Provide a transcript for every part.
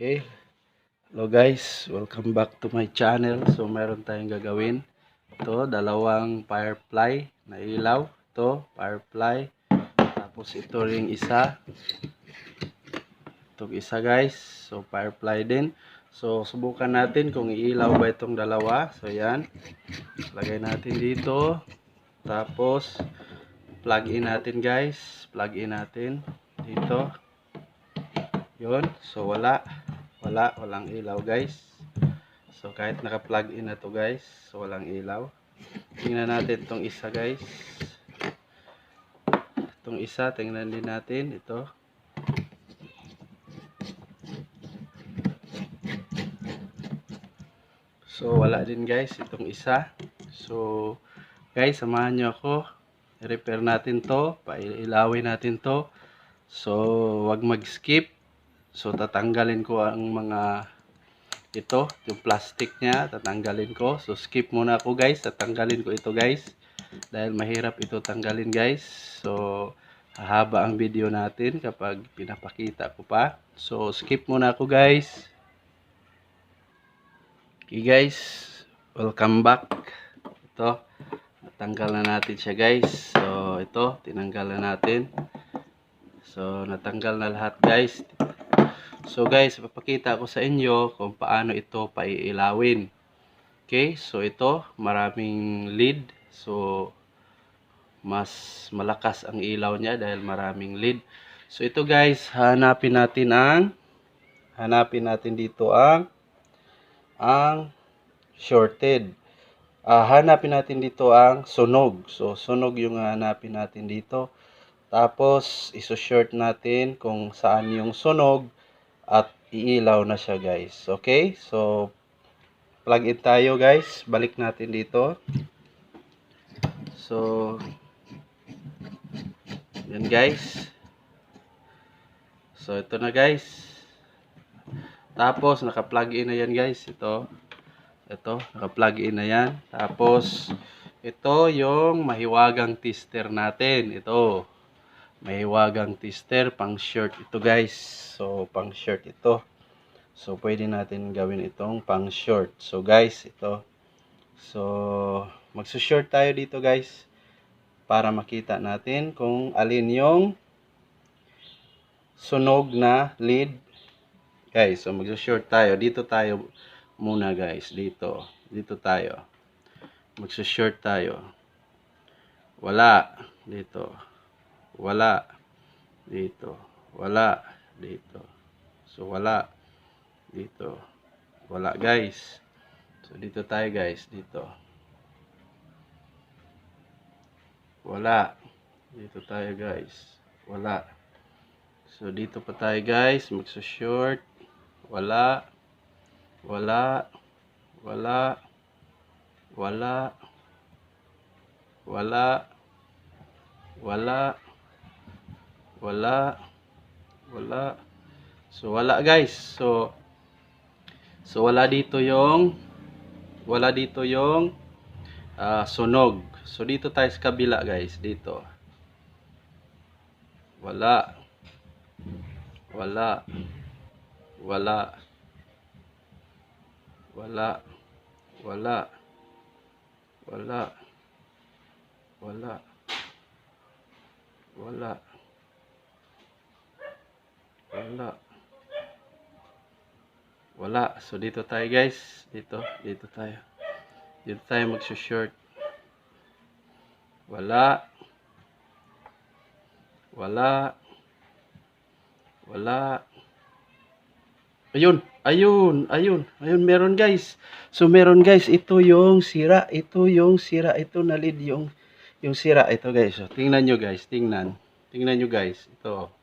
Okay. Hello guys, welcome back to my channel. So meron tayong gagawin. Ito, dalawang firefly na ilaw. Ito, firefly. Tapos ito ring isa. Itong isa guys. So firefly din. So subukan natin kung iilaw ba itong dalawa. So yan. Lagay natin dito. Tapos plug in natin guys. Plug in natin dito. Yun. So wala. Wala. Walang ilaw guys. So kahit naka-plug in na to guys. So walang ilaw. Tingnan natin itong isa guys. Itong isa. Tingnan din natin. Ito. So wala din guys. Itong isa. So guys samahan nyo ako. I-repair natin to. Pailawin natin to. So wag mag-skip. So tatanggalin ko ang mga ito, yung plastic niya, tatanggalin ko. So skip muna ako guys, tatanggalin ko ito guys. Dahil mahirap ito tanggalin guys. So hahaba ang video natin kapag pinapakita ko pa. So skip muna ako guys. Okay guys, welcome back. Ito, natanggal na natin siya guys. So ito, tinanggal na natin. So natanggal na lahat guys. So guys, papakita ko sa inyo kung paano ito paiilawin. Okay, so ito, maraming lead. So, mas malakas ang ilaw niya dahil maraming lead. So ito guys, hanapin natin ang, hanapin natin dito ang, ang shorted. Ah, hanapin natin dito ang sunog. So, sunog yung hanapin natin dito. Tapos, iso-short natin kung saan yung sunog at iilaw na siya guys. Okay? So, plug in tayo guys. Balik natin dito. So, yan guys. So, ito na guys. Tapos, naka-plug in na yan guys. Ito. Ito, naka-plug in na yan. Tapos, ito yung mahiwagang tester natin. Ito. Mahiwagang tester. Pang short ito guys. So, pang short ito. So, pwede natin gawin itong pang short. So, guys, ito. So, magsushort tayo dito guys. Para makita natin kung alin yung sunog na lead. Guys, so magsushort tayo. Dito tayo muna guys. Dito. Dito tayo. Magsushort tayo. Wala. Dito. Wala. Dito. Wala. Dito. So, wala. Dito. Wala guys. So, dito tayo guys. Dito. Wala. Dito tayo guys. Wala. So, dito pa tayo guys. Magsushort. Wala. Wala. Wala. Wala. Wala. Wala. Wala. Wala. So, wala guys. So, so wala dito yung wala dito yung ah, sunog. So, dito tayo sa kabila guys. Dito. Wala. Wala. Wala. Wala. Wala. Wala. Wala. Wala. Wala. Wala. So, dito tayo guys. Dito. Dito tayo. Dito tayo magsushort. Wala. Wala. Wala. Ayun. Ayun. Ayun. Ayun. Meron guys. So, meron guys. Ito yung sira. Ito yung sira. Ito na lead yung yung sira. Ito guys. So, tingnan nyo guys. Tingnan. Tingnan nyo guys. Ito.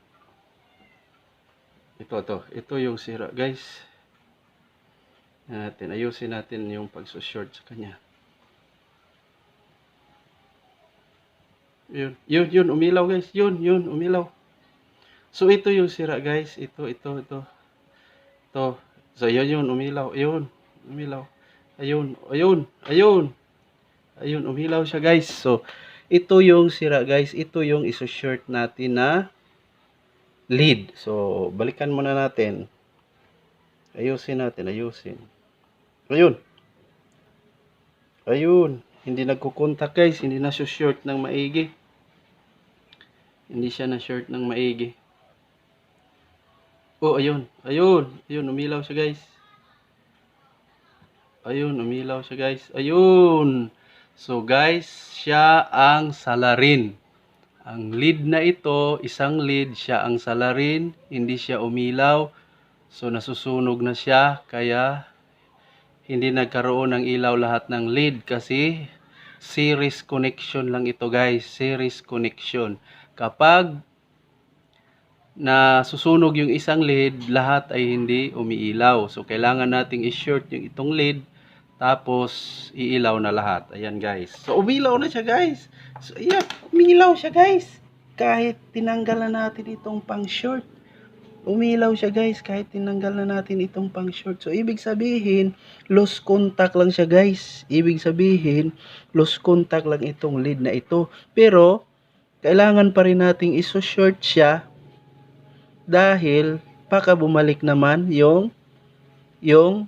Ito, ito. Ito yung sira guys. Yan natin. Ayusin natin yung pagsushort sa kanya. Yun, yun, yun, umilaw guys. Yun, yun, umilaw. So, ito yung sira guys. Ito, ito, ito. Ito. So, yun, yun, umilaw. Ayun, umilaw. Ayun, ayun, ayun. Ayun, umilaw siya guys. So, ito yung sira guys. Ito yung iso-short natin na lead. So, balikan muna natin. Ayusin natin, ayusin. Ayun. Ayun. Hindi nagkukontak guys. Hindi na short ng maigi. Hindi siya na short ng maigi. Oh, ayun. Ayun. Ayun, umilaw siya guys. Ayun, umilaw siya guys. Ayun. So guys, siya ang salarin. Ang lead na ito, isang lead, siya ang salarin. Hindi siya umilaw. So nasusunog na siya. Kaya hindi nagkaroon ng ilaw lahat ng lead kasi series connection lang ito guys. Series connection. Kapag na susunog yung isang lead, lahat ay hindi umiilaw. So, kailangan nating i-short yung itong lead, tapos iilaw na lahat. Ayan guys. So, umilaw na siya guys. So, ayan, umilaw siya guys. Kahit tinanggal na natin itong pang short. Umilaw siya guys, kahit tinanggal na natin itong pang short. So, ibig sabihin, lost contact lang siya guys. Ibig sabihin, lost contact lang itong lead na ito. Pero, kailangan pa rin nating iso-short siya dahil baka bumalik naman yung yung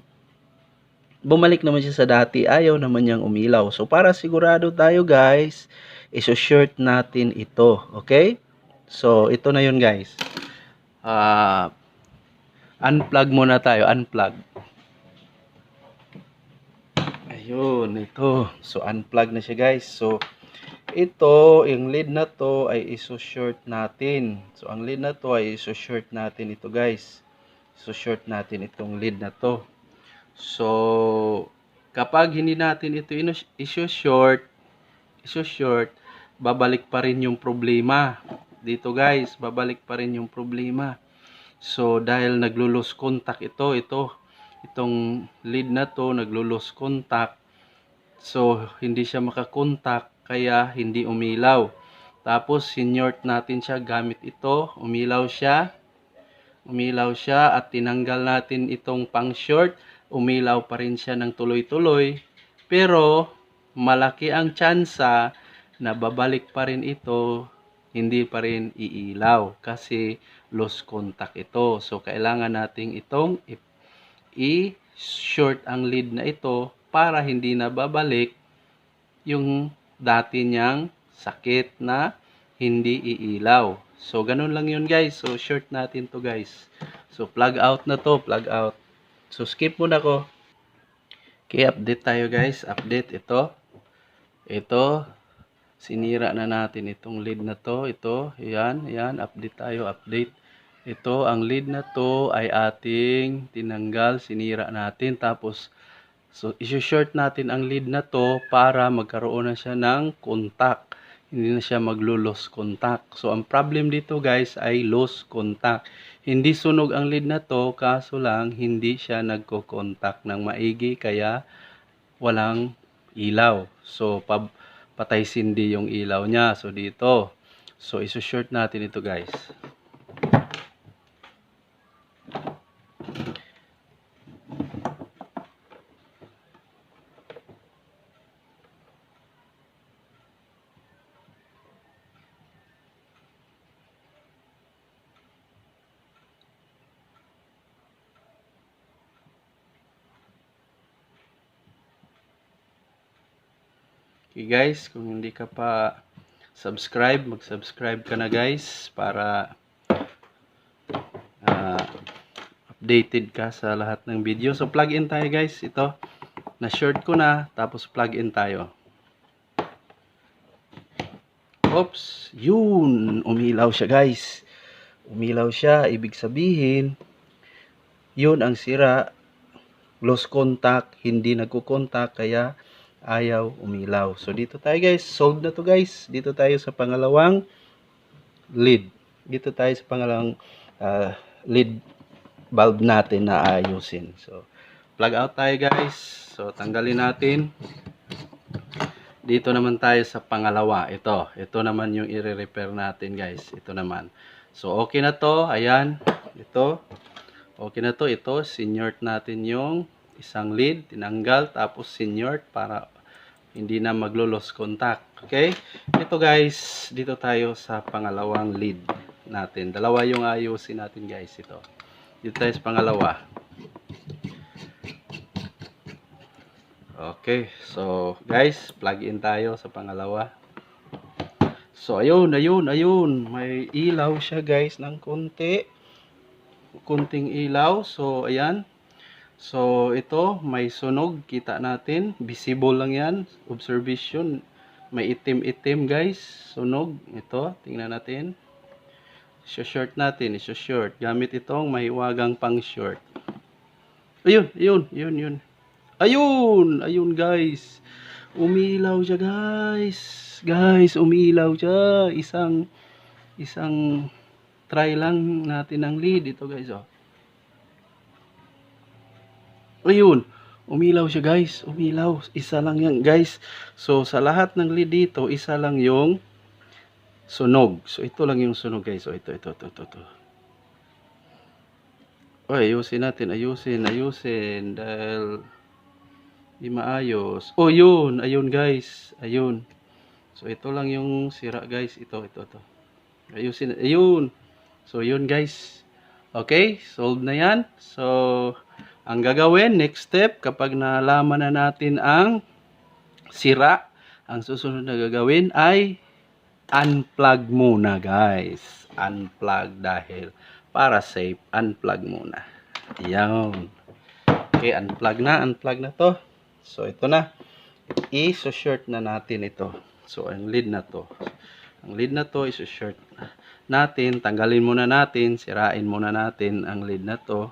bumalik naman siya sa dati ayaw naman niyang umilaw so para sigurado tayo guys iso-short natin ito okay so ito na yun guys ah unplug muna tayo unplug ayun ito so unplug na siya guys so ito, yung lead na to ay iso-short natin. So, ang lead na to ay iso-short natin ito guys. Iso-short natin itong lead na to. So, kapag hindi natin ito iso-short, iso-short, babalik pa rin yung problema. Dito guys, babalik pa rin yung problema. So, dahil naglulos contact ito, ito, itong lead na to, naglulos contact. So, hindi siya makakontak kaya hindi umilaw. Tapos sinort natin siya gamit ito, umilaw siya. Umilaw siya at tinanggal natin itong pang short, umilaw pa rin siya ng tuloy-tuloy. Pero malaki ang tsansa na babalik pa rin ito, hindi pa rin iilaw kasi lost contact ito. So kailangan nating itong i-short ang lead na ito para hindi na babalik yung dati niyang sakit na hindi iilaw. So, ganun lang yun guys. So, short natin to guys. So, plug out na to. Plug out. So, skip muna ko. Okay, update tayo guys. Update ito. Ito. Sinira na natin itong lead na to. Ito. Ayan. Ayan. Update tayo. Update. Ito. Ang lead na to ay ating tinanggal. Sinira natin. Tapos, So, isi-short natin ang lead na to para magkaroon na siya ng contact. Hindi na siya maglo-loss contact. So, ang problem dito guys ay loss contact. Hindi sunog ang lead na to, kaso lang hindi siya nagko-contact ng maigi kaya walang ilaw. So, pab patay sindi yung ilaw niya. So, dito. So, iso-short natin ito guys. Okay guys, kung hindi ka pa subscribe, mag-subscribe ka na guys para uh, updated ka sa lahat ng video. So plug in tayo guys, ito. Na-short ko na, tapos plug in tayo. Oops, yun, umilaw siya guys. Umilaw siya, ibig sabihin, yun ang sira, lost contact, hindi nagko-contact, kaya ayaw umilaw. So, dito tayo guys. Solved na to guys. Dito tayo sa pangalawang lead. Dito tayo sa pangalawang uh, lead bulb natin na ayusin. So, plug out tayo guys. So, tanggalin natin. Dito naman tayo sa pangalawa. Ito. Ito naman yung i-repair natin guys. Ito naman. So, okay na to. Ayan. Ito. Okay na to. Ito. Senior natin yung isang lead, tinanggal, tapos senior para hindi na maglo-loss contact. Okay? Ito guys, dito tayo sa pangalawang lead natin. Dalawa yung ayusin natin guys ito. Dito tayo sa pangalawa. Okay, so guys, plug in tayo sa pangalawa. So ayun, ayun, ayun. May ilaw siya guys ng konti. Kunting ilaw. So ayan, So ito, may sunog. Kita natin. Visible lang yan. Observation. May itim-itim guys. Sunog. Ito, tingnan natin. Iso-short natin. Iso-short. Gamit itong mahiwagang pang short. Ayun, ayun, ayun, ayun. Ayun! Ayun guys. Umilaw siya guys. Guys, umilaw siya. Isang isang try lang natin ang lead ito guys oh. Ayun. Umilaw siya guys. Umilaw. Isa lang yan guys. So sa lahat ng lead dito, isa lang yung sunog. So ito lang yung sunog guys. So ito, ito, ito, ito. ito. Oy, ayusin natin, ayusin, ayusin dahil di maayos. Oh, yun, ayun guys, ayun. So ito lang yung sira guys, ito, ito, ito. Ayusin, ayun. So yun guys. Okay, solved na yan. So ang gagawin, next step, kapag nalaman na natin ang sira, ang susunod na gagawin ay unplug muna guys. Unplug dahil para safe, unplug muna. Yan. Okay, unplug na, unplug na to. So ito na. I-short na natin ito. So ang lead na to. Ang lead na to, i-short natin. Tanggalin muna natin, sirain muna natin ang lead na to.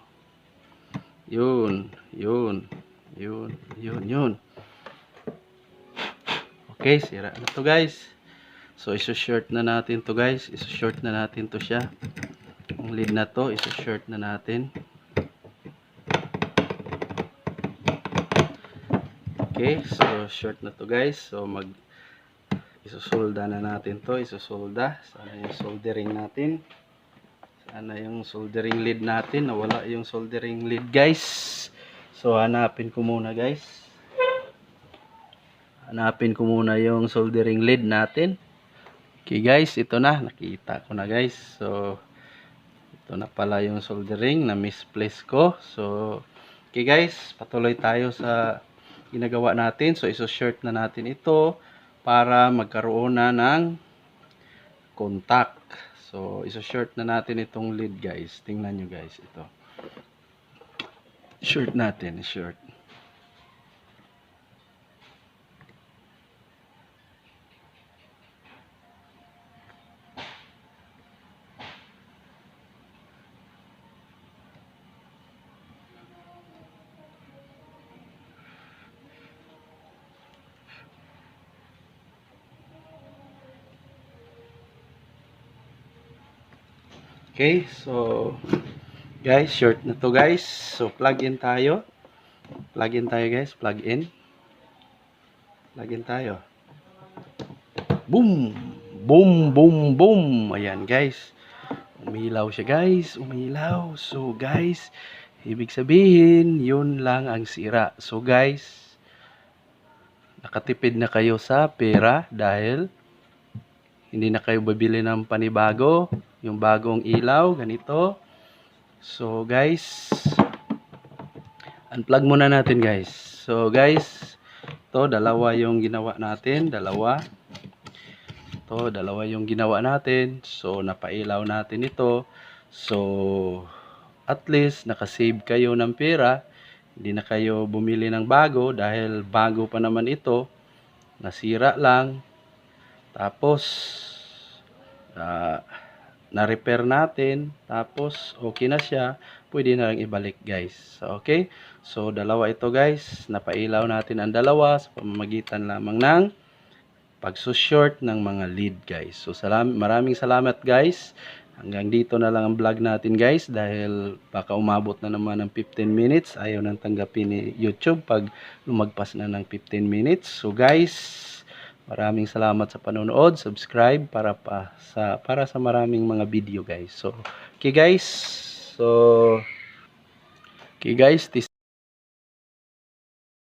Yun, yun, yun, yun, yun. Okay, sira na to guys. So, iso-short na natin to guys. Iso-short na natin to siya. Ang lead na to, iso-short na natin. Okay, so short na to guys. So, mag isusolda na natin to. Isusolda. Sana yung soldering natin. Sana yung soldering lead natin. Nawala yung soldering lead guys. So, hanapin ko muna guys. Hanapin ko muna yung soldering lead natin. Okay guys, ito na. Nakita ko na guys. So, ito na pala yung soldering na misplace ko. So, okay guys, patuloy tayo sa ginagawa natin. So, iso-short na natin ito para magkaroon na ng contact. So, iso-short na natin itong lead guys. Tingnan nyo guys, ito. Short natin, short. Okay, so guys, short na to guys. So plug in tayo. Plug in tayo guys, plug in. Plug in tayo. Boom! Boom, boom, boom. Ayan guys. Umilaw siya guys, umilaw. So guys, ibig sabihin, yun lang ang sira. So guys, nakatipid na kayo sa pera dahil hindi na kayo babili ng panibago yung bagong ilaw ganito. So guys unplug muna natin guys. So guys to dalawa yung ginawa natin dalawa. To dalawa yung ginawa natin. So napailaw natin ito. So at least nakasave kayo ng pera. Hindi na kayo bumili ng bago dahil bago pa naman ito. Nasira lang. Tapos, ah, na-repair natin. Tapos, okay na siya. Pwede na lang ibalik, guys. So, okay? So, dalawa ito, guys. Napailaw natin ang dalawa sa pamamagitan lamang ng pagsushort ng mga lead, guys. So, salam maraming salamat, guys. Hanggang dito na lang ang vlog natin, guys. Dahil baka umabot na naman ng 15 minutes. Ayaw nang tanggapin ni YouTube pag lumagpas na ng 15 minutes. So, guys, Maraming salamat sa panonood, subscribe para pa sa para sa maraming mga video guys. So, okay guys. So, okay guys, this